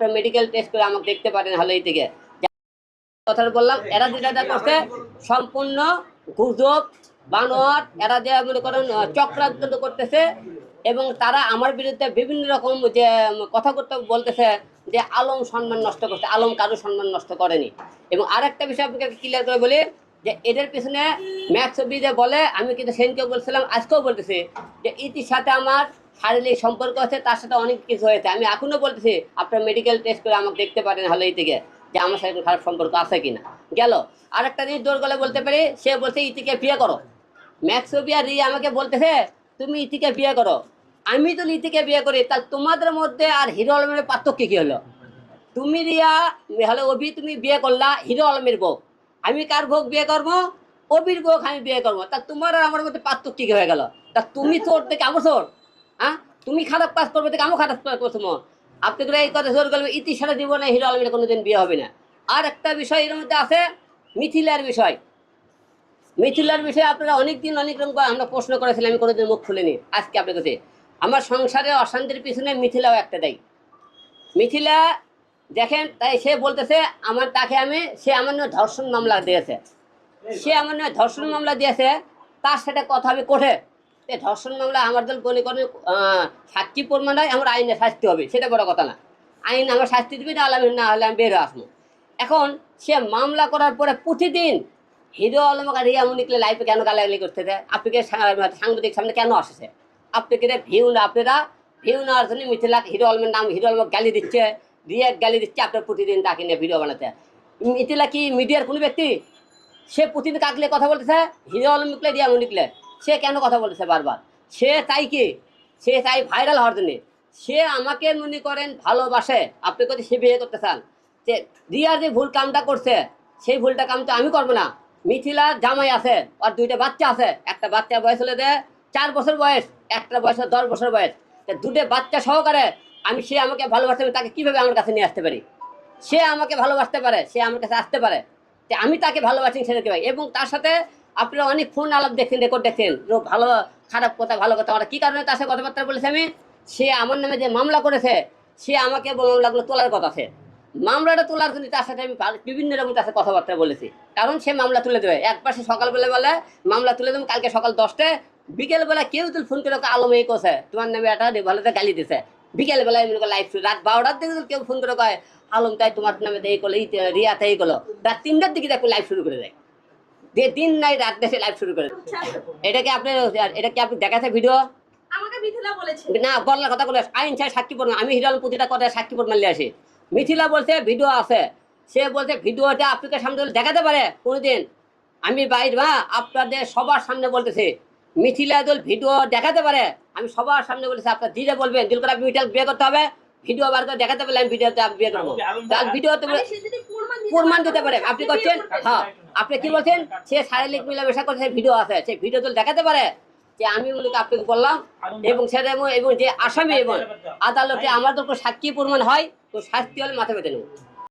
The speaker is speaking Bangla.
আপনার মেডিকেল টেস্ট করে আমাকে দেখতে পারেন হলে এই থেকে। কথাটা বললাম, এরা যেটা যা করছে, সম্পূর্ণ গুজব বানোয়ার এরা যে মনে করেন চক্রান্ত করতেছে এবং তারা আমার বিরুদ্ধে বিভিন্ন রকম যে কথা করতে বলতেছে যে আলম সম্মান নষ্ট করছে, আলম কারও সম্মান নষ্ট করেনি। এবং আরেকটা বিষয় আপনাকে ক্লিয়ার করে বলি, যে এদের পিছনে ম্যাথ ছবি যে বলে, আমি কিন্তু সেদিনকেও বলছিলাম, আজকেও বলতেছি যে ইতির সাথে আমার শারীরিক সম্পর্ক আছে, তার সাথে অনেক কিছু হয়েছে। আমি এখনও বলতেছি, আপনার মেডিকেল টেস্ট করে আমাকে দেখতে পারেন হলে এই থেকে যে আমার সাথে খারাপ সম্পর্ক আছে কিনা। গেল। আরেকটা জিনিস দৌড় গলে বলতে পারি, সে বলছে, ইতিকে বিয়ে করো। ম্যাক্সোবিয়া রি আমাকে বলতেছে, তুমি ইতিকে বিয়ে করো। আমি তো ইতিকে বিয়ে করি তা তোমাদের মধ্যে আর হিরো আলমের পার্থক্য কি হলো? তুমি রিয়া হলে অভি তুমি বিয়ে করলা, হিরো আলমের বউ। আমি কার ভোগ বিয়ে করব? অবির ভোগ আমি বিয়ে করব। তা তোমার আর আমার মধ্যে পার্থক্য কী হয়ে গেল? তা তুমি চোর থেকে আমার চোর? হ্যাঁ তুমি খারাপ কাজ করবে থেকে আমিও খারাপ কাজ করছ আপনি করে এই কথা জোর করবে ইতি সারা জীবনে হিরো আলমের কোনোদিন বিয়ে হবে না। আর একটা বিষয় এর মধ্যে আছে, মিথিলার বিষয়। মিথিলার বিষয়ে আপনারা অনেক দিন অনেক রকম আমরা প্রশ্ন করেছিলাম, আমি কোনোদিন মুখ খুলিনি আজকে আপনার কাছে। আমার সংসারে অশান্তির পিছনে মিথিলাও একটা দেয়। মিথিলা, দেখেন, তাই সে বলতেছে, আমার, তাকে আমি, সে আমার নামে ধর্ষণ মামলা দিয়েছে। সে আমার নামে ধর্ষণ মামলা দিয়েছে, তার সাথে কথা আমি কোঠে এই ধর্ষণ মামলা আমার দল মনে করেন সাক্ষী প্রমাণ হয়, আমার আইনে শাস্তি হবে, সেটা বড় কথা না। আইন আমার শাস্তি দিবি না হলে না হলে আমি বের আসব। এখন সে মামলা করার পরে প্রতিদিন হিরো আলম আর রিয়া মুনিকলে লাইফে কেন গালাগালি করতে দেয় আপনাকে সাংবাদিক সামনে কেন আসছে? আপনাকে ভিউ না, আপনারা ভিউ নেওয়ার জন্য মিথিলা হিরো আলমের নাম হিরো আলমকে গালি দিচ্ছে, রিয়া গালি দিচ্ছে, আপনার প্রতিদিন তাকে নিয়ে ভিডিও বানাতে মিথিলা কি মিডিয়ার কোনো ব্যক্তি? সে প্রতিদিন কাকলে কথা বলতেছে? হিরো আলম নিকলে রিয়া নিকলে সে কেন কথা বলেছে বারবার? সে তাই কি? সে তাই ভাইরাল হওয়ার জন্য। সে আমাকে মনে করেন ভালোবাসে। আপনি যদি সে বিয়ে করতে চান? যে রিয়া যে ভুল কামটা করছে, সেই ভুলটা কাম তো আমি করব না। মিথিলা জামাই আছে, আর দুইটা বাচ্চা আছে। একটা বাচ্চা বয়স হলে যে চার বছর বয়স, একটা বয়স দশ বছর বয়স। দুটো বাচ্চা সহকারে আমি সে আমাকে ভালোবাসতে পারি, তাকে কীভাবে আমার কাছে নিয়ে আসতে পারি? সে আমাকে ভালোবাসতে পারে, সে আমার কাছে আসতে পারে। আমি তাকে ভালোবাসি সেটা ভাই। এবং তার সাথে আপনারা অনেক ফোন আলাপ দেখেন রেকর্ড দেখেন। ভালো, খারাপ কথা, ভালো কথা আমরা কী কারণে তার সাথে কথাবার্তা বলেছি আমি? সে আমার নামে যে মামলা করেছে, সে আমাকে বললাম লাগল তোলার কথা আছে মামলাটা তোলার জন্য তার সাথে আমি ভালো- বিভিন্ন রকম তার সাথে কথাবার্তা বলেছি। কারণ সে মামলা তুলে দেবে। একবার সে সকালবেলা বলে, মামলা তুলে দেবো, কালকে সকাল দশটায়। বিকেলবেলা কেউ তুল ফোন করে আলম এই কোসে তোমার নামে একটা ভালোতে গালি দিছে। বিকেলবেলায় মনে করে লাইভ রাত বারোটার দিকে কেউ ফোন করে কয়, আলম তাই তোমার নামে এই করল রিয়া তাই করল। রাত তিনটার দিকে দেখো লাইভ শুরু করে দেয়। দিয়ে দিন নাই রাত দেশে লাইভ শুরু করে। এটা কি আপনি এটা কি আপনি দেখাচ্ছে ভিডিও আমাকে না বলার কথা বলে আইন চাই সাক্ষী প্রমাণ আমি হিরাল প্রতিটা কথা সাক্ষী প্রমাণ নিয়ে আসি। মিথিলা বলছে ভিডিও আছে। সে বলছে ভিডিওটা আপনাকে সামনে দেখাতে পারে কোনোদিন। আমি বাইর মা আপনাদের সবার সামনে বলতেছি মিথিলা দল ভিডিও দেখাতে পারে। আমি সবার সামনে বলেছি আপনার দিলে বলবেন। দিল করে আপনি বিয়ে করতে হবে। ভিডিও বার করে দেখাতে পারলে আমি ভিডিওতে আমি বিয়ে করব তার ভিডিওতে প্রমাণ দিতে পারে, আপনি করছেন? হ্যাঁ। আপনি কি বলছেন? সে শারীরিক মেলামেশা করছে ভিডিও আছে। সে ভিডিও তো দেখাতে পারে যে আমি মনে করি আপনাকে বললাম এবং সেটা এবং- এবং যে আসামি এবং আদালতে আমার তো সাক্ষী প্রমাণ হয় তো শাস্তি হলে মাথা পেতে নেব।